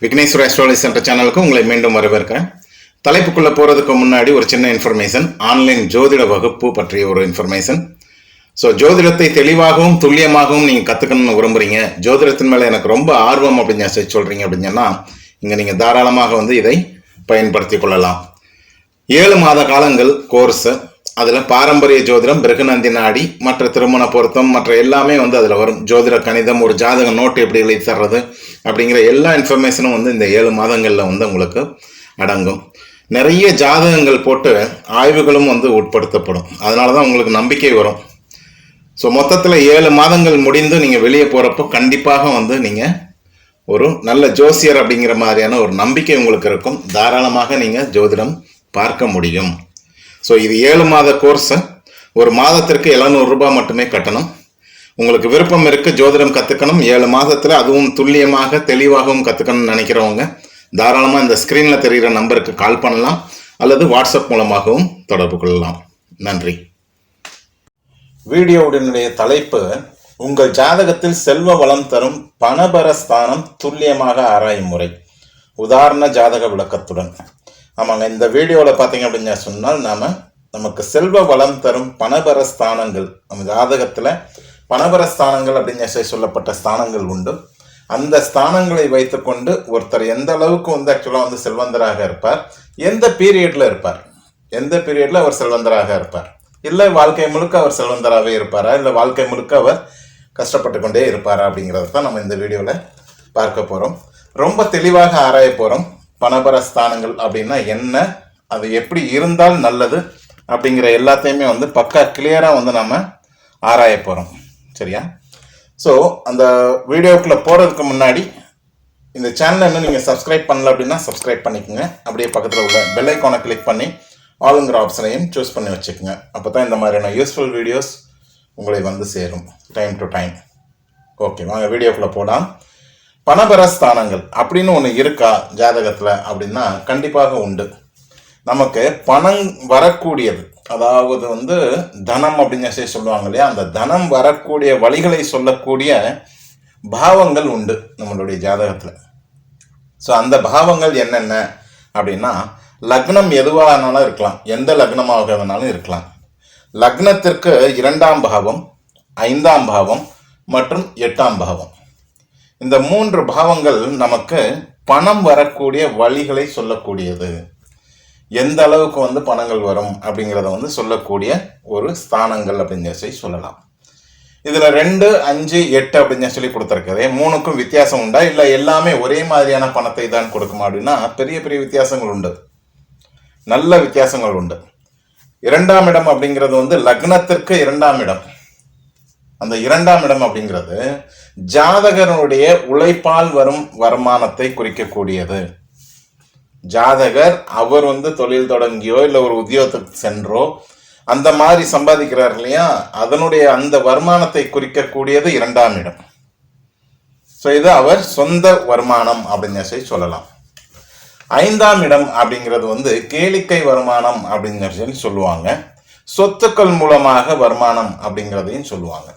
Vigneshwara astrology centre சேனலுக்கு உங்களை மீண்டும் வரவேற்கிறேன். தலைப்புக்குள்ள போறதுக்கு முன்னாடி ஒரு சின்ன இன்ஃபர்மேஷன் ஆன்லைன் ஜோதிட வகுப்பு பற்றிய ஒரு இன்ஃபர்மேஷன் ஸோ ஜோதிடத்தை தெளிவாகவும் துல்லியமாகவும் நீங்கள் கற்றுக்கணும்னு விரும்புகிறீங்க ஜோதிடத்தின் மேலே எனக்கு ரொம்ப ஆர்வம் அப்படின்னு சொல்லி சொல்கிறீங்க அப்படின்னு சொன்னால் இங்கே நீங்கள் தாராளமாக வந்து இதை பயன்படுத்தி கொள்ளலாம். ஏழு மாத காலங்கள் கோர்ஸு அதில் பாரம்பரிய ஜோதிடம் பிருகநந்தி நாடி மற்ற திருமண பொருத்தம் மற்ற எல்லாமே வந்து அதில் வரும். ஜோதிட கணிதம் ஒரு ஜாதக நோட்டு எப்படி எழுதி தர்றது அப்படிங்கிற எல்லா இன்ஃபர்மேஷனும் வந்து இந்த ஏழு மாதங்களில் வந்து உங்களுக்கு அடங்கும். நிறைய ஜாதகங்கள் போட்டு ஆய்வுகளும் வந்து உட்படுத்தப்படும். அதனால தான் உங்களுக்கு நம்பிக்கை வரும். ஸோ மொத்தத்தில் ஏழு மாதங்கள் முடிந்து நீங்கள் வெளியே போகிறப்போ கண்டிப்பாக வந்து நீங்கள் ஒரு நல்ல ஜோசியர் அப்படிங்கிற மாதிரியான ஒரு நம்பிக்கை உங்களுக்கு இருக்கும். தாராளமாக நீங்கள் ஜோதிடம் பார்க்க முடியும். ஸோ இது ஏழு மாத கோர்ஸை ஒரு மாதத்திற்கு 700 ரூபாய் மட்டுமே கட்டணும். உங்களுக்கு விருப்பம் இருக்கு ஜோதிடம் கற்றுக்கணும் ஏழு மாதத்தில் அதுவும் துல்லியமாக தெளிவாகவும் கற்றுக்கணும்னு நினைக்கிறவங்க தாராளமாக இந்த ஸ்க்ரீனில் தெரிகிற நம்பருக்கு கால் பண்ணலாம். அல்லது வாட்ஸ்அப் மூலமாகவும் தொடர்பு கொள்ளலாம். நன்றி. வீடியோவுடனுடைய தலைப்பு உங்கள் ஜாதகத்தில் செல்வ வளம் தரும் பணபரஸ்தானம் துல்லியமாக ஆராயும் முறை. உதாரண ஜாதக விளக்கத்துடன். ஆமாங்க இந்த வீடியோவில் பார்த்தீங்க அப்படின்னு சொன்னால் நாம் நமக்கு செல்வ வளம் தரும் பணபரஸ்தானங்கள் நம்ம ஜாதகத்தில் பணபரஸ்தானங்கள் அப்படின்னு சொல்லி சொல்லப்பட்ட ஸ்தானங்கள் உண்டு. அந்த ஸ்தானங்களை வைத்துக்கொண்டு ஒருத்தர் எந்த அளவுக்கு வந்து ஆக்சுவலாக வந்து செல்வந்தராக இருப்பார் எந்த பீரியடில் இருப்பார் எந்த பீரியடில் அவர் செல்வந்தராக இருப்பார். இல்லை வாழ்க்கை முழுக்க அவர் செல்வந்தராகவே இருப்பாரா? இல்லை வாழ்க்கை முழுக்க அவர் கஷ்டப்பட்டு கொண்டே இருப்பாரா? அப்படிங்கிறத தான் நம்ம இந்த வீடியோவில் பார்க்க போகிறோம் ரொம்ப தெளிவாக ஆராய போகிறோம் பணபர ஸ்தானங்கள் அப்படின்னா என்ன? அது எப்படி இருந்தால் நல்லது? அப்படிங்கிற எல்லாத்தையுமே வந்து பக்கா கிளியராக வந்து நம்ம ஆராய போகிறோம் சரியா? ஸோ அந்த வீடியோக்குள்ளே போகிறதுக்கு முன்னாடி இந்த சேனலை இன்னும் நீங்கள் சப்ஸ்கிரைப் பண்ணல அப்படின்னா சப்ஸ்கிரைப் பண்ணிக்கோங்க. அப்படியே பக்கத்தில் உள்ள பெல் ஐக்கானை கிளிக் பண்ணி ஆளுங்கிற ஆப்ஷனையும் சூஸ் பண்ணி வச்சுக்கோங்க. அப்போ தான் இந்த மாதிரியான யூஸ்ஃபுல் வீடியோஸ் உங்களை வந்து சேரும் டைம் டு டைம் ஓகே வாங்க வீடியோக்குள்ளே போகலாம் பணபரஸ்தானங்கள் அப்படின்னு ஒன்று இருக்கா ஜாதகத்தில் அப்படின்னா கண்டிப்பாக உண்டு. நமக்கு பணம் வரக்கூடியது அதாவது வந்து தனம் அப்படின்னு சொல்லி சொல்லுவாங்க இல்லையா? அந்த தனம் வரக்கூடிய வழிகளை சொல்லக்கூடிய பாவங்கள் உண்டு நம்மளுடைய ஜாதகத்தில். ஸோ அந்த பாவங்கள் என்னென்ன அப்படின்னா லக்னம் எதுவானாலும் இருக்கலாம். எந்த லக்னமாக வேணாலும் இருக்கலாம். லக்னத்திற்கு இரண்டாம் பாவம் ஐந்தாம் பாவம் மற்றும் எட்டாம் பாவம். இந்த மூன்று பாவங்கள் நமக்கு பணம் வரக்கூடிய வழிகளை சொல்லக்கூடியது. எந்த அளவுக்கு வந்து பணங்கள் வரும் அப்படிங்கிறத வந்து சொல்லக்கூடிய ஒரு ஸ்தானங்கள் அப்படின்னு சொல்லி சொல்லலாம். இதில் ரெண்டு அஞ்சு எட்டு அப்படின்னு சொல்லி கொடுத்துருக்குது மூணுக்கும் வித்தியாசம் உண்டா? இல்லை எல்லாமே ஒரே மாதிரியான பணத்தை தான் கொடுக்குமா அப்படின்னா பெரிய பெரிய வித்தியாசங்கள் உண்டு. நல்ல வித்தியாசங்கள் உண்டு. இரண்டாம் இடம் அப்படிங்கிறது வந்து லக்னத்திற்கு இரண்டாம் இடம். அந்த இரண்டாம் இடம் அப்படிங்கிறது ஜாதகனுடைய உழைப்பால் வரும் வருமானத்தை குறிக்கக்கூடியது. ஜாதகர் அவர் வந்து தொழில் தொடங்கியோ இல்லை ஒரு உத்தியோகத்துக்கு சென்றோ அந்த மாதிரி சம்பாதிக்கிறார் இல்லையா? அதனுடைய அந்த வருமானத்தை குறிக்கக்கூடியது இரண்டாம் இடம். ஸோ இது அவர் சொந்த வருமானம் அப்படின்னு சொல்லி சொல்லலாம். ஐந்தாம் இடம் அப்படிங்கிறது வந்து கேளிக்கை வருமானம் அப்படிங்கிறது சொல்லுவாங்க. சொத்துக்கள் மூலமாக வருமானம் அப்படிங்கிறதையும் சொல்லுவாங்க.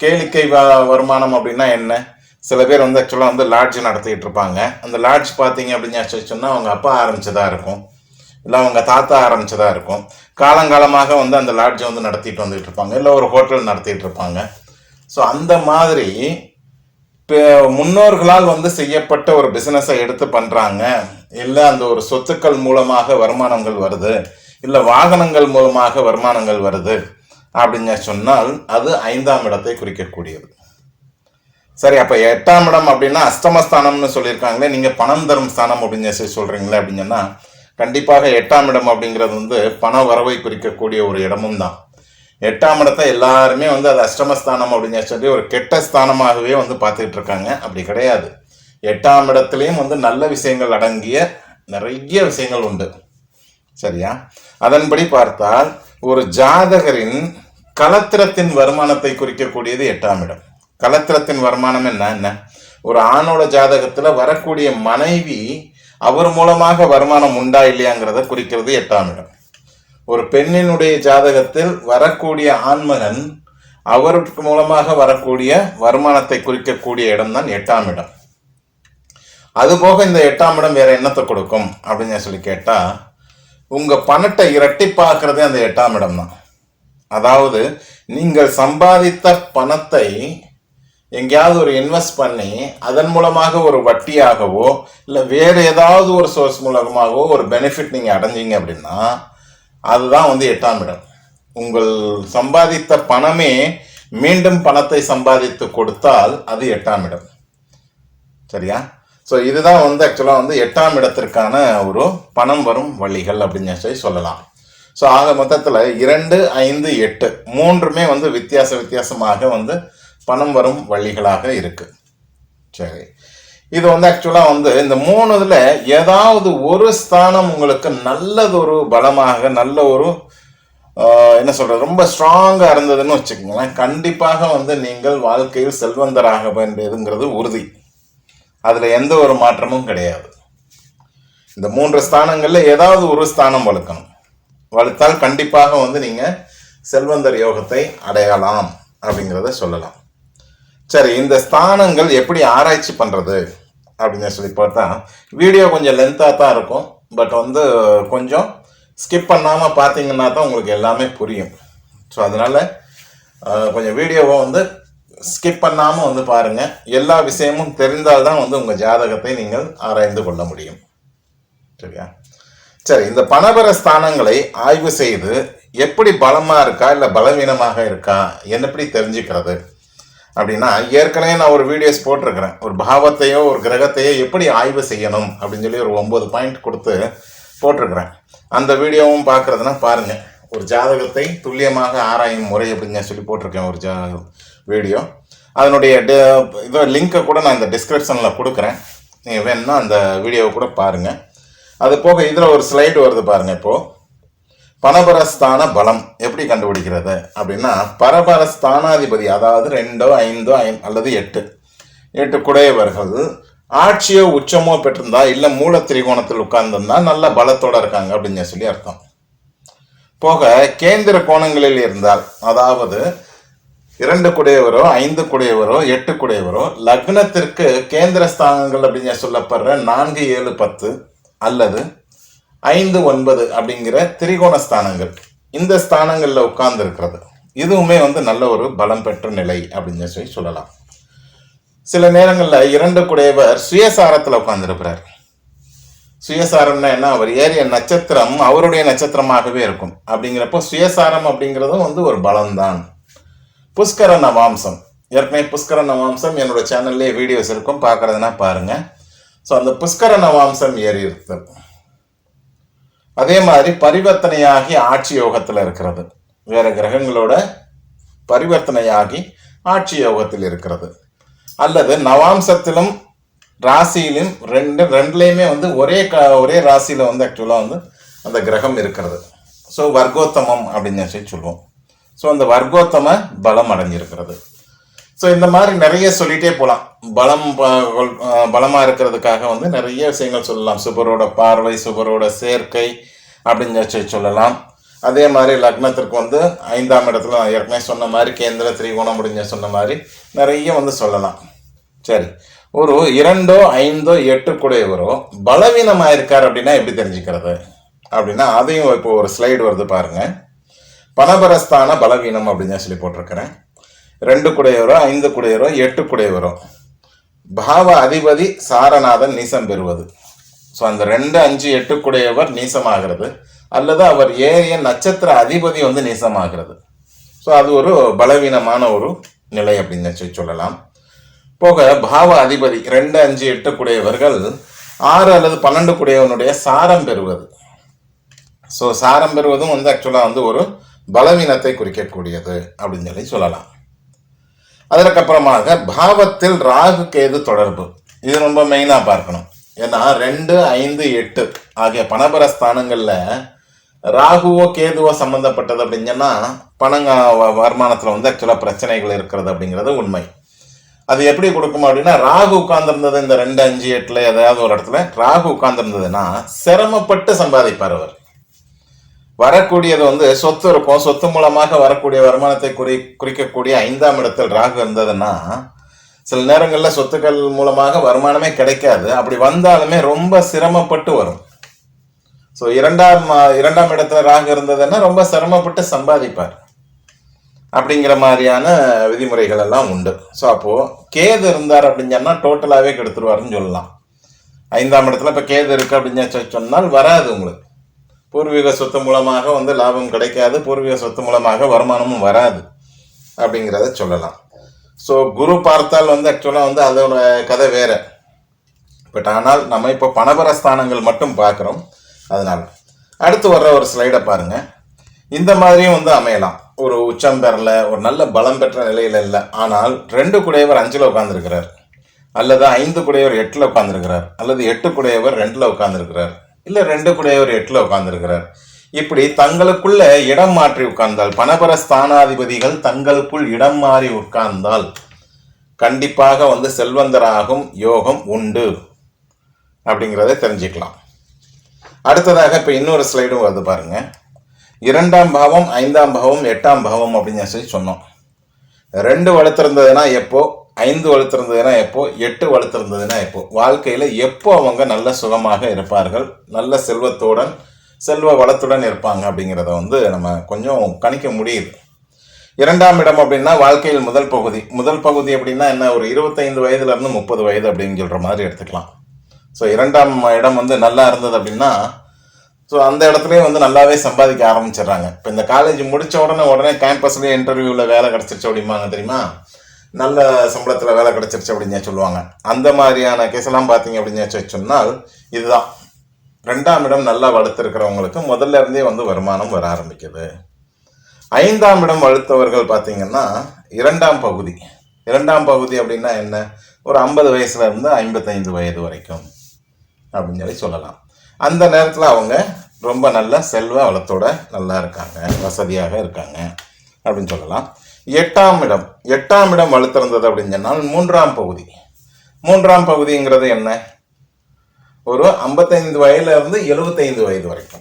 கேளிக்கை வருமானம் அப்படின்னா என்ன? சில பேர் வந்து ஆக்சுவலாக வந்து லாட்ஜ் நடத்திக்கிட்டு இருப்பாங்க. அந்த லாட்ஜ் பார்த்தீங்க அப்படின்னு சொல்லி சொன்னால் அவங்க அப்பா ஆரம்பிச்சதாக இருக்கும். இல்லை அவங்க தாத்தா ஆரம்பிச்சதாக இருக்கும். காலங்காலமாக வந்து அந்த லாட்ஜை வந்து நடத்திட்டு வந்துட்டு இருப்பாங்க. இல்லை ஒரு ஹோட்டல் நடத்திட்டு இருப்பாங்க. ஸோ அந்த மாதிரி முன்னோர்களால் வந்து செய்யப்பட்ட ஒரு பிஸ்னஸை எடுத்து பண்ணுறாங்க இல்லை அந்த ஒரு சொத்துக்கள் மூலமாக வருமானங்கள் வருது. இல்லை வாகனங்கள் மூலமாக வருமானங்கள் வருது. அப்படின்னு சொன்னால் அது ஐந்தாம் இடத்தை குறிக்கக்கூடியது. சரி அப்போ எட்டாம் இடம் அப்படின்னா அஷ்டமஸ்தானம்னு சொல்லியிருக்காங்களே நீங்கள் பணம் தரும் ஸ்தானம் அப்படின்னு சொல்லி சொல்கிறீங்களே அப்படின்னு கண்டிப்பாக எட்டாம் இடம் அப்படிங்கிறது வந்து பண வரவை குறிக்கக்கூடிய ஒரு இடமும் தான். எட்டாம் இடத்தை எல்லாருமே வந்து அது அஷ்டமஸ்தானம் அப்படின்னு சொல்லி ஒரு கெட்ட ஸ்தானமாகவே வந்து பார்த்துக்கிட்டு இருக்காங்க. அப்படி கிடையாது. எட்டாம் இடத்துலையும் வந்து நல்ல விஷயங்கள் அடங்கிய நிறைய விஷயங்கள் உண்டு. சரியா? அதன்படி பார்த்தால் ஒரு ஜாதகரின் கலத்திரத்தின் வருமானத்தை குறிக்கக்கூடியது எட்டாம் இடம். கலத்திரத்தின் வருமானம் என்ன? என்ன? ஒரு ஆணோட ஜாதகத்தில் வரக்கூடிய மனைவி அவர் மூலமாக வருமானம் உண்டா இல்லையாங்கிறத குறிக்கிறது எட்டாம் இடம். ஒரு பெண்ணினுடைய ஜாதகத்தில் வரக்கூடிய ஆண்மகன் அவருக்கு மூலமாக வரக்கூடிய வருமானத்தை குறிக்கக்கூடிய இடம் தான் எட்டாம் இடம். அதுபோக இந்த எட்டாம் இடம் வேற என்னத்தை கொடுக்கும் அப்படின்னு சொல்லி கேட்டால் உங்கள் பணத்தை இரட்டிப்பாக்குறதே அந்த எட்டாம் இடம் தான் அதாவது நீங்கள் சம்பாதித்த பணத்தை எங்கேயாவது ஒரு இன்வெஸ்ட் பண்ணி அதன் மூலமாக ஒரு வட்டியாகவோ இல்லை வேறு ஏதாவது ஒரு சோர்ஸ் மூலமாகவோ ஒரு பெனிஃபிட் நீங்கள் அடைஞ்சீங்க அப்படின்னா அதுதான் வந்து எட்டாம் இடம். உங்கள் சம்பாதித்த பணமே மீண்டும் பணத்தை சம்பாதித்து கொடுத்தால் அது எட்டாம் இடம். சரியா? ஸோ இதுதான் வந்து ஆக்சுவலாக வந்து எட்டாம் இடத்திற்கான ஒரு பணம் வரும் வழிகள் அப்படின்னு சொல்லி சொல்லலாம். ஸோ ஆக மொத்தத்தில் இரண்டு ஐந்து எட்டு மூன்றுமே வந்து வித்தியாச வித்தியாசமாக வந்து பணம் வரும் வழிகளாக இருக்கு. சரி. இது வந்து ஆக்சுவலாக வந்து இந்த மூணுல ஏதாவது ஒரு ஸ்தானம் உங்களுக்கு நல்லதொரு பலமாக நல்ல ஒரு என்ன சொல்கிறது ரொம்ப ஸ்ட்ராங்காக இருந்ததுன்னு வச்சுக்கோங்களேன். கண்டிப்பாக வந்து நீங்கள் வாழ்க்கையில் செல்வந்தராக வேண்டியதுங்கிறது உறுதி. அதில் எந்த ஒரு மாற்றமும் கிடையாது. இந்த மூன்று ஸ்தானங்களில் ஏதாவது ஒரு ஸ்தானம் வளர்க்கணும். வளர்த்தால் கண்டிப்பாக வந்து நீங்கள் செல்வந்தர் யோகத்தை அடையலாம் அப்படிங்கிறத சொல்லலாம். சரி இந்த ஸ்தானங்கள் எப்படி ஆராய்ச்சி பண்ணுறது அப்படின்னு சொல்லி பார்த்தா வீடியோ கொஞ்சம் லென்த்தாக தான் இருக்கும். பட் வந்து கொஞ்சம் ஸ்கிப் பண்ணாமல் பார்த்தீங்கன்னா தான் உங்களுக்கு எல்லாமே புரியும். ஸோ அதனால் கொஞ்சம் வீடியோவை வந்து ஸ்கிப் பண்ணாமல் வந்து பாருங்கள் எல்லா விஷயமும் தெரிந்தால் தான் வந்து உங்கள் ஜாதகத்தை நீங்கள் ஆராய்ந்து கொள்ள முடியும். சரியா? சரி இந்த பணபர ஸ்தானங்களை ஆய்வு செய்து எப்படி பலமாக இருக்கா இல்லை பலவீனமாக இருக்கா என்ன எப்படி தெரிஞ்சுக்கிறது? அப்படின்னா ஏற்கனவே நான் ஒரு வீடியோஸ் போட்டிருக்கிறேன். ஒரு பாவத்தையோ ஒரு கிரகத்தையோ எப்படி ஆய்வு செய்யணும் அப்படின்னு சொல்லி ஒரு ஒன்பது பாயிண்ட் கொடுத்து போட்டிருக்கிறேன். அந்த வீடியோவும் பார்க்குறதுனா பாருங்கள் ஒரு ஜாதகத்தை துல்லியமாக ஆராயும் முறை அப்படின்னு சொல்லி போட்டிருக்கேன் ஒரு ஜா வீடியோ அதனுடைய டி- இதோ லிங்கை கூட நான் இந்த டிஸ்கிரிப்ஷனில் கொடுக்குறேன். நீங்கள் வேணும்னா அந்த வீடியோவை கூட பாருங்கள் அது போக இதில் ஒரு ஸ்லைடு வருது பாருங்கள் இப்போது பரபரஸ்தான பலம் எப்படி கண்டுபிடிக்கிறது அப்படின்னா பரபரஸ்தானாதிபதி அதாவது ரெண்டோ ஐந்தோ ஐ அல்லது எட்டு எட்டு குடையவர்கள் ஆட்சியோ உச்சமோ பெற்றிருந்தா இல்லை மூல திரிகோணத்தில் உட்கார்ந்திருந்தா நல்ல பலத்தோடு இருக்காங்க அப்படின்னு சொல்லி அர்த்தம். போக கேந்திர கோணங்களில் இருந்தால் அதாவது இரண்டு குடையவரோ ஐந்து குடையவரோ எட்டு குடையவரோ லக்னத்திற்கு கேந்திர ஸ்தானங்கள் அப்படின்னு சொல்லப்படுற நான்கு ஏழு பத்து அல்லது ஐந்து ஒன்பது அப்படிங்கிற திரிகோண ஸ்தானங்கள். இந்த ஸ்தானங்களில் உட்கார்ந்து இருக்கிறது இதுவுமே வந்து நல்ல ஒரு பலம் பெற்ற நிலை அப்படின்னு சொல்லி சொல்லலாம். சில நேரங்களில் இரண்டு குடையவர் சுயசாரத்தில் உட்கார்ந்துருக்கிறார். சுயசாரம்னா என்ன? அவர் ஏறிய நட்சத்திரம் அவருடைய நட்சத்திரமாகவே இருக்கும். அப்படிங்கிறப்போ சுயசாரம் அப்படிங்கிறதும் வந்து ஒரு பலம்தான். புஷ்கர நவாம்சம். ஏற்கனவே புஷ்கர நவாம்சம் என்னோட சேனல்லே வீடியோஸ் இருக்கும். பார்க்குறதுனா பாருங்க. ஸோ அந்த புஷ்கர நவாம்சம் ஏறி இருத்தல் அதே மாதிரி பரிவர்த்தனையாகி ஆட்சி யோகத்தில் இருக்கிறது. வேறு கிரகங்களோட பரிவர்த்தனையாகி ஆட்சி யோகத்தில் இருக்கிறது. அல்லது நவாம்சத்திலும் ராசியிலும் ரெண்டு ரெண்டுலேயுமே வந்து ஒரே க ஒரே ராசியில் வந்து ஆக்சுவலாக வந்து அந்த கிரகம் இருக்கிறது. ஸோ வர்க்கோத்தமம் அப்படின்னு சொல்லி சொல்லுவோம். ஸோ அந்த வர்க்கோத்தம பலம் அடைஞ்சிருக்கிறது. ஸோ இந்த மாதிரி நிறைய சொல்லிட்டே போகலாம் பலம் பலமாக இருக்கிறதுக்காக வந்து நிறைய விஷயங்கள் சொல்லலாம். சுபரோட பார்வை சுபரோட சேர்க்கை அப்படின்னு சொல்லி சொல்லலாம். அதே மாதிரி லக்னத்திற்கு வந்து ஐந்தாம் இடத்துல ஏற்கனவே சொன்ன மாதிரி கேந்திர திரிகோணம் முடிஞ்ச சொன்ன மாதிரி நிறைய வந்து சொல்லலாம். சரி. ஒரு இரண்டோ ஐந்தோ எட்டு கூடையவரோ பலவீனமாக இருக்கார் அப்படின்னா எப்படி தெரிஞ்சுக்கிறது? அப்படின்னா அதையும் இப்போ ஒரு ஸ்லைடு வருது பாருங்கள் பணபரஸ்தான பலவீனம் அப்படின்னு சொல்லி போட்டிருக்கிறேன். ரெண்டு குடையவரோ ஐந்து குடையவரோ எட்டு குடையவரோ பாவ அதிபதி சாரநாதன் நீசம் பெறுவது. ஸோ அந்த ரெண்டு அஞ்சு எட்டு குடையவர் நீசமாகிறது. அல்லது அவர் ஏறிய நட்சத்திர அதிபதி வந்து நீசமாகிறது. ஸோ அது ஒரு பலவீனமான ஒரு நிலை அப்படின்னு சொல்லி சொல்லலாம். போக பாவ அதிபதி ரெண்டு அஞ்சு எட்டு குடையவர்கள் ஆறு அல்லது பன்னெண்டு குடையவனுடைய சாரம் பெறுவது. ஸோ சாரம் பெறுவதும் வந்து ஆக்சுவலாக வந்து ஒரு பலவீனத்தை குறிக்கக்கூடியது அப்படின்னு சொல்லி சொல்லலாம். அதற்கப்புறமாக பாவத்தில் ராகு கேது தொடர்பு. இது ரொம்ப மெயினாக பார்க்கணும். ஏன்னா ரெண்டு ஐந்து எட்டு ஆகிய பணபர ஸ்தானங்களில் ராகுவோ கேதுவோ சம்மந்தப்பட்டது அப்படிங்கன்னா பணங்க வ- வந்து ஆக்சுவலாக பிரச்சனைகள் இருக்கிறது அப்படிங்கிறது உண்மை. அது எப்படி கொடுக்கும் அப்படின்னா ராகு உட்காந்துருந்தது இந்த ரெண்டு அஞ்சு எட்டில் ஏதாவது ஒரு இடத்துல ராகு உட்கார்ந்துருந்ததுன்னா சிரமப்பட்டு சம்பாதிப்பார் அவர். வரக்கூடியது வந்து சொத்து இருக்கும் சொத்து மூலமாக வரக்கூடிய வருமானத்தை குறி குறிக்கக்கூடிய ஐந்தாம் இடத்தில் ராகு இருந்ததுன்னா சில நேரங்களில் சொத்துக்கள் மூலமாக வருமானமே கிடைக்காது. அப்படி வந்தாலுமே ரொம்ப சிரமப்பட்டு வரும். ஸோ இரண்டாம் இரண்டாம் இடத்துல ராகு இருந்ததுன்னா ரொம்ப சிரமப்பட்டு சம்பாதிப்பார். அப்படிங்கிற மாதிரியான விதிமுறைகள் எல்லாம் உண்டு. ஸோ அப்போது கேது இருந்தார் அப்படின்னு சொன்னால் டோட்டலாகவே கெடுத்துருவாருன்னு சொல்லலாம். ஐந்தாம் இடத்துல இப்போ கேது இருக்குது அப்படின்னு சொன்னால் வராது உங்களுக்கு. பூர்வீக சொத்து மூலமாக வந்து லாபம் கிடைக்காது பூர்வீக சொத்து மூலமாக வருமானமும் வராது அப்படிங்கிறத சொல்லலாம். ஸோ குரு பார்த்தால் வந்து ஆக்சுவலாக வந்து அதோட கதை வேறு. பட் ஆனால் நம்ம இப்போ பணபரஸ்தானங்கள் மட்டும் பார்க்குறோம். அதனால் அடுத்து வர்ற ஒரு ஸ்லைடை பாருங்கள் இந்த மாதிரியும் வந்து அமையலாம். ஒரு உச்சம் பெறல ஒரு நல்ல பலம் பெற்ற நிலையில் இல்லை. ஆனால் ரெண்டு குடையவர் அஞ்சில் உட்காந்துருக்கிறார் அல்லது ஐந்து குடையவர் எட்டில் உட்காந்துருக்கிறார் அல்லது எட்டு குடையவர் ரெண்டில் உட்காந்துருக்கிறார் இல்லை ரெண்டு கூடையே ஒரு எட்டில் உட்காந்துருக்கிறார் இப்படி தங்களுக்குள்ள இடம் மாற்றி உட்கார்ந்தால் பணபர ஸ்தானாதிபதிகள் தங்களுக்குள் இடம் மாறி உட்கார்ந்தால் கண்டிப்பாக வந்து செல்வந்தராகும் யோகம் உண்டு அப்படிங்கிறத தெரிஞ்சுக்கலாம். அடுத்ததாக இப்போ இன்னொரு ஸ்லைடும் வருது பாருங்க. இரண்டாம் பாவம் ஐந்தாம் பாவம் எட்டாம் பாவம் அப்படின்னு சொல்லி சொன்னோம். ரெண்டு வளர்த்துருந்ததுன்னா எப்போ? ஐந்து வளர்த்துருந்ததுன்னா எப்போ? எட்டு வளர்த்துருந்ததுன்னா எப்போ? வாழ்க்கையில் எப்போ அவங்க நல்ல சுகமாக இருப்பார்கள்? நல்ல செல்வத்துடன் செல்வ வளத்துடன் இருப்பாங்க அப்படிங்கிறத வந்து நம்ம கொஞ்சம் கணிக்க முடியுது. இரண்டாம் இடம் அப்படின்னா வாழ்க்கையில் முதல் பகுதி. முதல் பகுதி அப்படின்னா என்ன? ஒரு இருபத்தைந்து வயதுலேருந்து முப்பது வயது அப்படின்னு சொல்கிற மாதிரி எடுத்துக்கலாம். ஸோ இரண்டாம் இடம் வந்து நல்லா இருந்தது அப்படின்னா ஸோ அந்த இடத்துலயே வந்து நல்லாவே சம்பாதிக்க ஆரம்பிச்சிடுறாங்க. இப்போ இந்த காலேஜ் முடித்த உடனே உடனே கேம்பஸ்லேயே இன்டர்வியூவில் வேலை கிடச்சிருச்சு அப்படிம்பாங்க தெரியுமா? நல்ல சம்பளத்தில் வேலை கிடச்சிருச்சு அப்படின்னு சொல்லுவாங்க. அந்த மாதிரியான கேஸ் பார்த்தீங்க அப்படின்னு சொன்னால் இதுதான். ரெண்டாம் இடம் நல்லா வளர்த்துருக்கிறவங்களுக்கு முதல்ல இருந்தே வந்து வருமானம் வர ஆரம்பிக்குது. ஐந்தாம் இடம் வளர்த்தவர்கள் பார்த்தீங்கன்னா இரண்டாம் பகுதி. இரண்டாம் பகுதி அப்படின்னா என்ன? ஒரு ஐம்பது வயசுல இருந்து ஐம்பத்தைந்து வயது வரைக்கும் அப்படின்னு சொல்லி சொல்லலாம். அந்த நேரத்தில் அவங்க ரொம்ப நல்ல செல்வ வளத்தோட நல்லா இருக்காங்க வசதியாக இருக்காங்க அப்படின்னு சொல்லலாம். எட்டாம் இடம். எட்டாம் இடம் வலுத்திறந்தது அப்படின்னு சொன்னால் மூன்றாம் பகுதி. மூன்றாம் பகுதிங்கிறது என்ன? ஒரு ஐம்பத்தைந்து வயதுலேருந்து எழுபத்தைந்து வயது வரைக்கும்.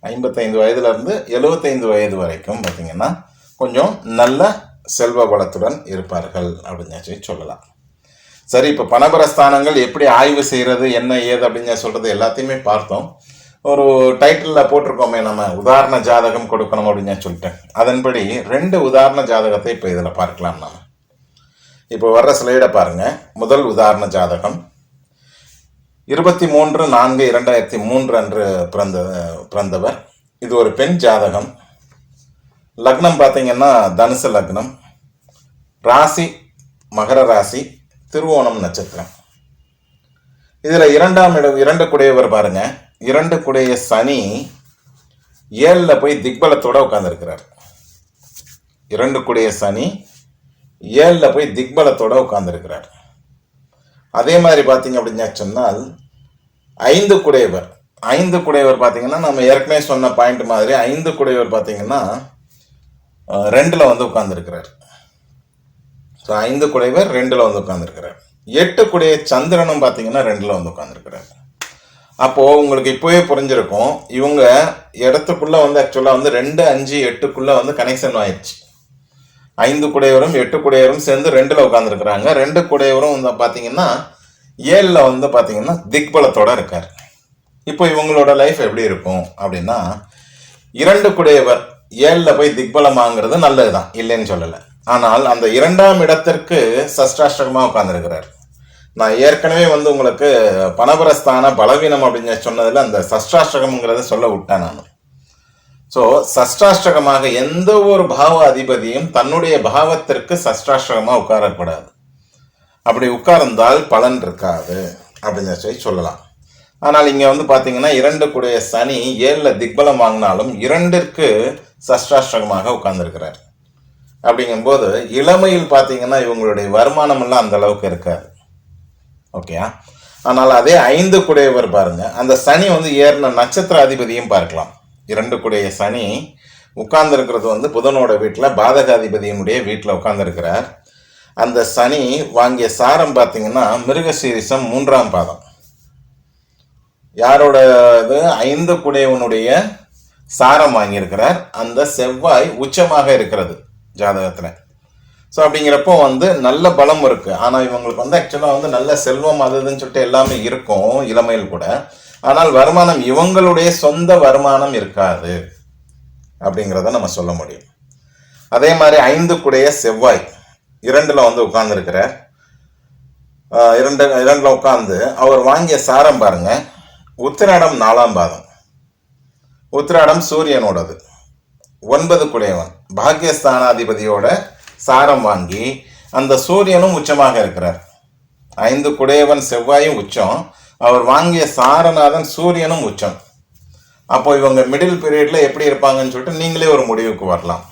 ஐம்பத்தைந்து வயதுலேருந்து எழுபத்தைந்து வயது வரைக்கும் பார்த்தீங்கன்னா கொஞ்சம் நல்ல செல்வ வளத்துடன் இருப்பார்கள் அப்படின்னு சொல்லி சொல்லலாம். சரி இப்போ பணபரஸ்தானங்கள் எப்படி ஆய்வு செய்கிறது என்ன ஏது அப்படின்னு சொல்கிறது எல்லாத்தையுமே பார்த்தோம். ஒரு டைட்டிலில் போட்டிருக்கோமே நம்ம உதாரண ஜாதகம் கொடுக்கணும் அப்படின்னு சொல்லிட்டேன். அதன்படி ரெண்டு உதாரண ஜாதகத்தை இப்போ இதில் பார்க்கலாம் நாம். இப்போ வர்ற ஸ்லைடை பாருங்க. முதல் உதாரண ஜாதகம். இருபத்தி மூன்று நான்கு இரண்டாயிரத்தி மூன்று அன்று பிறந்த பிறந்தவர். இது ஒரு பெண் ஜாதகம். லக்னம் பார்த்தீங்கன்னா தனுசு லக்னம். ராசி மகர ராசி திருவோணம் நட்சத்திரம். இதில் இரண்டாம் இடம் இரண்டு குடையவர் பாருங்கள் இரண்டு குடைய சனி ஏழில் போய் திக்பலத்தோட உட்காந்துருக்கிறார் இரண்டு குடைய சனி ஏழில் போய் திக்பலத்தோட உட்காந்துருக்கிறார் அதே மாதிரி பார்த்தீங்க அப்படின்னா சொன்னால் ஐந்து குடையவர் ஐந்து குடையவர் பார்த்தீங்கன்னா நம்ம ஏற்கனவே சொன்ன பாயிண்ட் மாதிரி ஐந்து குடையவர் பார்த்தீங்கன்னா ரெண்டில் வந்து உட்காந்துருக்கிறார் ஸோ ஐந்து குடையவர் ரெண்டில் வந்து உட்காந்துருக்கிறார் எட்டு குடைய சந்திரனும் பார்த்தீங்கன்னா ரெண்டில் வந்து உட்காந்துருக்கிறார் அப்போது உங்களுக்கு இப்போவே புரிஞ்சிருக்கும். இவங்க இடத்துக்குள்ளே வந்து ஆக்சுவலாக வந்து ரெண்டு அஞ்சு எட்டுக்குள்ளே வந்து கனெக்ஷன் ஆயிடுச்சு. ஐந்து குடையவரும் எட்டு குடையவரும் சேர்ந்து ரெண்டில் உட்காந்துருக்குறாங்க ரெண்டு குடையவரும் வந்து பார்த்தீங்கன்னா ஏழில் வந்து பார்த்தீங்கன்னா திக்பலத்தோட இருக்கார். இப்போ இவங்களோட லைஃப் எப்படி இருக்கும் அப்படின்னா இரண்டு குடையவர் ஏழில் போய் திக்பலமாங்கிறது நல்லது தான் இல்லைன்னு சொல்லலை. ஆனால் அந்த இரண்டாம் இடத்திற்கு சஷ்டாஷ்டகமாக உட்காந்துருக்கிறார் நான் ஏற்கனவே வந்து உங்களுக்கு பணபரஸ்தான பலவீனம் அப்படின்னு சொன்னதில் அந்த சஷ்டாஷ்டகம்ங்கிறத சொல்ல விட்டேன் நான். ஸோ சஷ்டாஷ்டகமாக எந்த ஒரு பாவ அதிபதியும் தன்னுடைய பாவத்திற்கு சஷ்டாஷ்டகமாக உட்காரக்கூடாது. அப்படி உட்கார்ந்தால் பலன் இருக்காது அப்படின்னு சொல்லி சொல்லலாம். ஆனால் இங்கே வந்து பார்த்தீங்கன்னா இரண்டு கூடிய சனி ஏழில் திக்பலம் வாங்கினாலும் இரண்டிற்கு சஷ்டாஷ்டகமாக உட்கார்ந்துருக்கிறார். அப்படிங்கும்போது இளமையில் பார்த்தீங்கன்னா இவங்களுடைய வருமானம் எல்லாம் அந்த அளவுக்கு இருக்காது. ஓகேயா ஆனால் அதே ஐந்து குடையவர் பாருங்க. அந்த சனி வந்து ஏறின நட்சத்திர அதிபதியும் பார்க்கலாம். இரண்டு குடைய சனி உட்கார்ந்துருக்கிறது வந்து புதனோட வீட்டில் பாதகாதிபதியினுடைய வீட்டில் உட்கார்ந்துருக்கிறார். அந்த சனி வாங்கிய சாரம் பார்த்தீங்கன்னா மிருகசீரிசம் மூன்றாம் பாதம். யாரோட இது? ஐந்து குடையவனுடைய சாரம் வாங்கியிருக்கிறார். அந்த செவ்வாய் உச்சமாக இருக்கிறது ஜாதகத்தில். ஸோ அப்படிங்கிறப்போ வந்து நல்ல பலம் இருக்குது ஆனால் இவங்களுக்கு வந்து ஆக்சுவலாக வந்து நல்ல செல்வம் அது இதுன்னு சொல்லிட்டு எல்லாமே இருக்கும் இளமையில் கூட. ஆனால் வருமானம் இவங்களுடைய சொந்த வருமானம் இருக்காது அப்படிங்கிறத நம்ம சொல்ல முடியும். அதே மாதிரி ஐந்து குடைய செவ்வாய். இரண்டில் வந்து உட்கார்ந்துருக்கிறார். இரண்டு இரண்டில் உட்காந்து அவர் வாங்கிய சாரம் பாருங்க. உத்திராடம் நாலாம் பாதம். உத்திராடம் சூரியனோடது. ஒன்பது குடையவன். பாக்கியஸ்தானாதிபதியோட சாரம் வாங்கி அந்த சூரியனும் உச்சமாக இருக்கிறார். ஐந்து குடையவன் செவ்வாயும் உச்சம். அவர் வாங்கிய சாரநாதன் சூரியனும் உச்சம். அப்போ இவங்க மிடில் பீரியட்ல எப்படி இருப்பாங்கன்னு சொல்லிட்டு நீங்களே ஒரு முடிவுக்கு வரலாம்.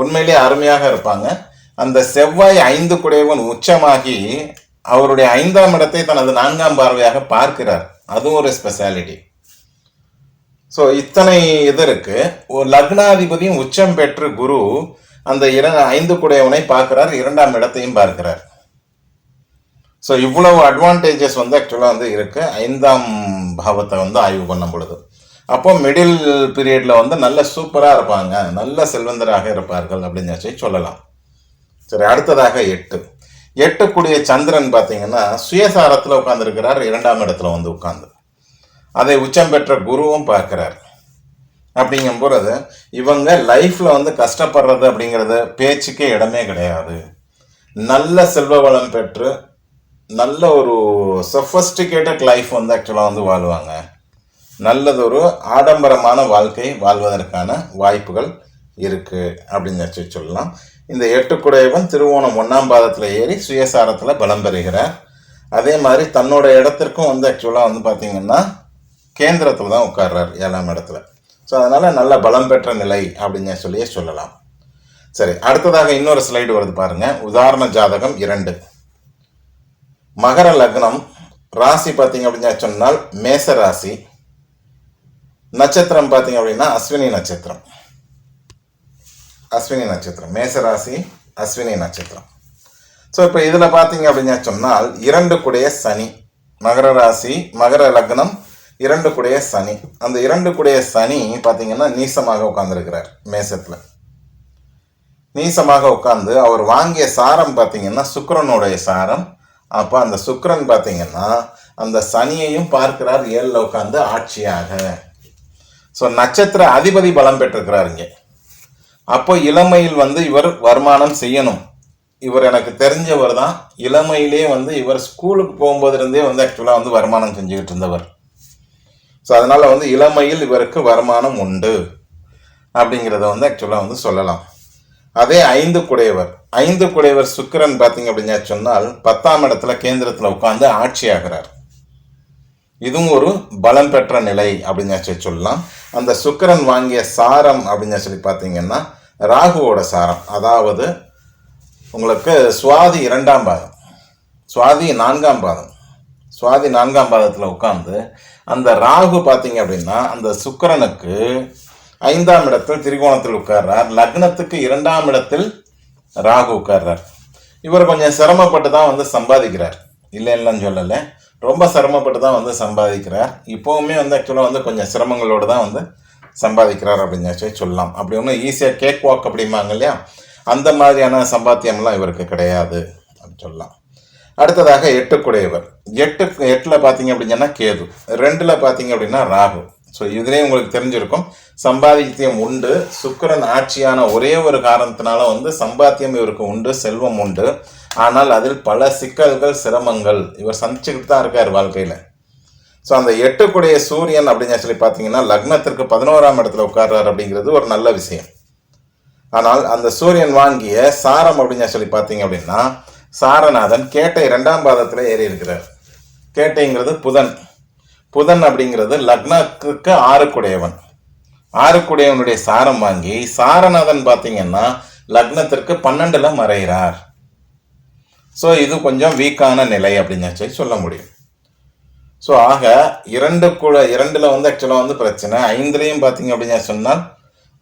உண்மையிலே அருமையாக இருப்பாங்க. அந்த செவ்வாய் ஐந்து குடையவன் உச்சமாகி அவருடைய ஐந்தாம் இடத்தை தனது நான்காம் பார்வையாக பார்க்கிறார். அதுவும் ஒரு ஸ்பெஷாலிட்டி ஸோ இத்தனை இது இருக்கு. ஒரு லக்னாதிபதியும் உச்சம் பெற்று குரு அந்த இர ஐந்து குடையவனை பார்க்கிறார் இரண்டாம் இடத்தையும் பார்க்கிறார். ஸோ இவ்வளவு அட்வான்டேஜஸ் வந்து ஆக்சுவலாக வந்து இருக்குது ஐந்தாம் பாவத்தை வந்து ஆய்வு பண்ணும் பொழுது. அப்போ மிடில் பீரியடில் வந்து நல்ல சூப்பராக இருப்பாங்க. நல்ல செல்வந்தராக இருப்பார்கள் அப்படின்னு சொல்லி சொல்லலாம். சரி அடுத்ததாக எட்டு. எட்டுக்குடிய சந்திரன் பார்த்தீங்கன்னா சுயசாரத்தில் உட்காந்துருக்கிறார் இரண்டாம் இடத்துல வந்து உட்காந்து அதை உச்சம் பெற்ற குருவும் பார்க்கிறார். அப்படிங்கும் பொழுது இவங்க லைஃப்பில் வந்து கஷ்டப்படுறது அப்படிங்கிறது பேச்சுக்கே இடமே கிடையாது. நல்ல செல்வ வளம் பெற்று நல்ல ஒரு சொஃபஸ்டிகேட்டட் லைஃப் வந்து ஆக்சுவலாக வந்து வாழ்வாங்க. நல்லதொரு ஆடம்பரமான வாழ்க்கை வாழ்வதற்கான வாய்ப்புகள் இருக்குது அப்படின்னு சொல்லி சொல்லலாம். இந்த எட்டுக்குடையவன் திருவோணம் ஒன்றாம் பாதத்தில் ஏறி சுயசாரத்தில் பலம் பெறுகிறார் அதே மாதிரி தன்னோட இடத்திற்கும் வந்து ஆக்சுவலாக வந்து பார்த்தீங்கன்னா கேந்திரத்தில் தான் உட்கார்றார் ஏழாம் இடத்துல. ஸோ அதனால் நல்ல பலம் பெற்ற நிலை அப்படின்னு சொல்லியே சொல்லலாம். சரி அடுத்ததாக இன்னொரு ஸ்லைடு வருது பாருங்க. உதாரண ஜாதகம் இரண்டு. மகர லக்னம் ராசி பார்த்தீங்க அப்படின்னு சொன்னால் மேச ராசி. நட்சத்திரம் பார்த்தீங்க அப்படின்னா அஸ்வினி நட்சத்திரம். அஸ்வினி நட்சத்திரம். மேச ராசி அஸ்வினி நட்சத்திரம். ஸோ இப்போ இதில் பார்த்தீங்க அப்படின்னா சொன்னால் இரண்டு கூடிய சனி. மகர ராசி மகர லக்னம் இரண்டு குடைய சனி. அந்த இரண்டு குடைய சனி பார்த்தீங்கன்னா நீசமாக உட்காந்துருக்கிறார் மேசத்தில். நீசமாக உட்காந்து அவர் வாங்கிய சாரம் பார்த்தீங்கன்னா சுக்கரனுடைய சாரம். அப்போ அந்த சுக்கரன் பார்த்தீங்கன்னா அந்த சனியையும் பார்க்கிறார் ஏழில் உட்கார்ந்து ஆட்சியாக. ஸோ நட்சத்திர அதிபதி பலம் பெற்றிருக்கிறார் இங்கே. அப்போ இளமையில் வந்து இவர் வருமானம் செய்யணும். இவர் எனக்கு தெரிஞ்சவர் தான். இளமையிலே வந்து இவர் ஸ்கூலுக்கு போகும்போது இருந்தே வந்து ஆக்சுவலாக வந்து வருமானம் செஞ்சுக்கிட்டு இருந்தவர். ஸோ அதனால் வந்து இளமையில் இவருக்கு வருமானம் உண்டு. அப்படிங்கிறத வந்து ஆக்சுவலாக வந்து சொல்லலாம். அதே ஐந்து குடையவர். ஐந்து குடையவர் சுக்கிரன் பார்த்தீங்க அப்படின்னா சொன்னால் பத்தாம் இடத்துல கேந்திரத்தில் உட்காந்து ஆட்சி ஆகிறார். இதுவும் ஒரு பலம் பெற்ற நிலை அப்படின்னு சொல்லி சொல்லலாம். அந்த சுக்கிரன் வாங்கிய சாரம் அப்படின்னு சொல்லி பார்த்தீங்கன்னா ராகுவோட சாரம். அதாவது உங்களுக்கு சுவாதி இரண்டாம் பாதம் சுவாதி நான்காம் பாதம் சுவாதி நான்காம் பாதத்தில் உட்கார்ந்து அந்த ராகு பார்த்தீங்க அப்படின்னா அந்த சுக்கரனுக்கு ஐந்தாம் இடத்தில் திரிகோணத்தில் உட்கார்றார். லக்னத்துக்கு இரண்டாம் இடத்தில் ராகு உட்கார்றார். இவர் கொஞ்சம் சிரமப்பட்டு தான் வந்து சம்பாதிக்கிறார். இல்லை இல்லைன்னு சொல்லலை. ரொம்ப சிரமப்பட்டு தான் வந்து சம்பாதிக்கிறார். இப்போவுமே வந்து ஆக்சுவலாக வந்து கொஞ்சம் சிரமங்களோடு தான் வந்து சம்பாதிக்கிறார் அப்படின்னு சொல்லி சொல்லலாம். அப்படி ஒன்றும் ஈஸியாக கேக் வாக் அப்படிம்பாங்க இல்லையா? அந்த மாதிரியான சம்பாத்தியம்லாம் இவருக்கு கிடையாது அப்படின்னு சொல்லலாம். அடுத்ததாக எட்டுக்குடையவர். எட்டு எட்டில் பார்த்தீங்க அப்படின்னா கேது. ரெண்டில் பார்த்தீங்க அப்படின்னா ராகு. ஸோ இதுலேயே உங்களுக்கு தெரிஞ்சிருக்கும். சம்பாதித்தியம் உண்டு. சுக்கிரன் ஆட்சியான ஒரே ஒரு காரணத்தினால வந்து சம்பாத்தியம் இவருக்கு உண்டு செல்வம் உண்டு. ஆனால் அதில் பல சிக்கல்கள் சிரமங்கள் இவர் சந்திச்சுக்கிட்டு தான் இருக்கார் வாழ்க்கையில். ஸோ அந்த எட்டுக்குடைய சூரியன் அப்படின்னு சொல்லி பார்த்தீங்கன்னா லக்னத்திற்கு பதினோராம் இடத்துல உட்கார்றார் அப்படிங்கிறது ஒரு நல்ல விஷயம். ஆனால் அந்த சூரியன் வாங்கிய சாரம் அப்படின்னு சொல்லி பார்த்தீங்க அப்படின்னா சாரநாதன் கேட்டை இரண்டாம் பாதத்தில் ஏறி இருக்கிறார் கேட்டைங்கிறது புதன். புதன் அப்படிங்கிறது லக்னத்துக்கு ஆறுக்குடையவன். ஆறுக்குடையவனுடைய சாரம் வாங்கி சாரநாதன் பார்த்தீங்கன்னா லக்னத்திற்கு பன்னெண்டில் மறைகிறார். ஸோ இது கொஞ்சம் வீக்கான நிலை அப்படின்னு சொல்லி சொல்ல முடியும். ஸோ ஆக இரண்டு கூட இரண்டில் வந்து ஆக்சுவலாக வந்து பிரச்சனை. ஐந்துலேயும் பார்த்தீங்க அப்படின்னு சொன்னால்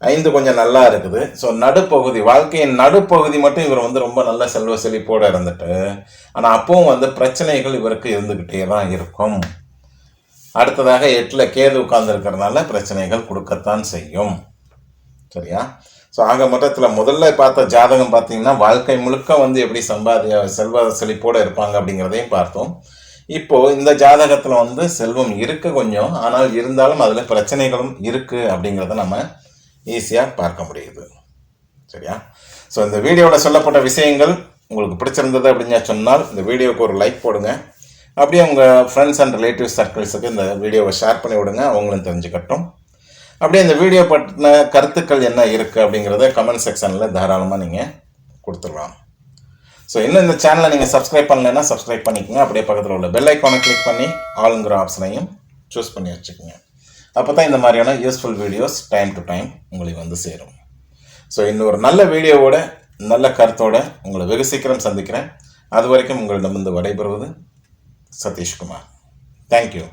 ஐந்து கொஞ்சம் நல்லா இருக்குது. ஸோ நடுப்பகுதி வாழ்க்கையின் நடுப்பகுதி மட்டும் இவர் வந்து ரொம்ப நல்ல செல்வ செழிப்போடு இருந்துட்டு ஆனால் அப்பவும் வந்து பிரச்சனைகள் இவருக்கு இருந்துக்கிட்டே தான் இருக்கும். அடுத்ததாக எட்டில் கேது உட்கார்ந்துருக்கிறதுனால பிரச்சனைகள் கொடுக்கத்தான் செய்யும். சரியா? ஸோ ஆக மொத்தத்தில் முதல்ல பார்த்த ஜாதகம் பார்த்தீங்கன்னா வாழ்க்கை முழுக்க வந்து எப்படி சம்பாதிய செல்வ செழிப்போடு இருப்பாங்க அப்படிங்கிறதையும் பார்த்தோம். இப்போது இந்த ஜாதகத்தில் வந்து செல்வம் இருக்குது கொஞ்சம் ஆனால் இருந்தாலும் அதில் பிரச்சனைகளும் இருக்குது அப்படிங்கிறத நம்ம ஈஸியாக பார்க்க முடியுது. சரியா? ஸோ இந்த வீடியோவில் சொல்லப்பட்ட விஷயங்கள் உங்களுக்கு பிடிச்சிருந்தது அப்படின்னு சொன்னால் இந்த வீடியோவுக்கு ஒரு லைக் போடுங்க. அப்படியே உங்கள் ஃப்ரெண்ட்ஸ் அண்ட் ரிலேட்டிவ் சர்க்கிள்ஸுக்கு இந்த வீடியோவை ஷேர் பண்ணி விடுங்க. அவங்களும் தெரிஞ்சுக்கட்டும். அப்படியே இந்த வீடியோ பற்றின கருத்துக்கள் என்ன இருக்குது அப்படிங்கிறத கமெண்ட் செக்ஷனில் தாராளமாக நீங்கள் கொடுத்துடலாம். ஸோ இன்னும் இந்த சேனலை நீங்கள் சப்ஸ்கிரைப் பண்ணலைன்னா சப்ஸ்கிரைப் பண்ணிக்கோங்க. அப்படியே பக்கத்தில் உள்ள பெல் ஐக்கானை கிளிக் பண்ணி ஆளுங்கிற ஆப்ஷனையும் சூஸ் பண்ணி வச்சுக்கோங்க. அப்போ தான் இந்த மாதிரியான useful videos time to time உங்களுக்கு வந்து சேரும். ஸோ இன்னொரு நல்ல வீடியோவோட நல்ல கருத்தோட உங்களை வெகு சீக்கிரம் சந்திக்கிறேன். அது வரைக்கும் உங்களிடமிருந்து விடைபெறுவது சதீஷ்குமார். தேங்க்யூ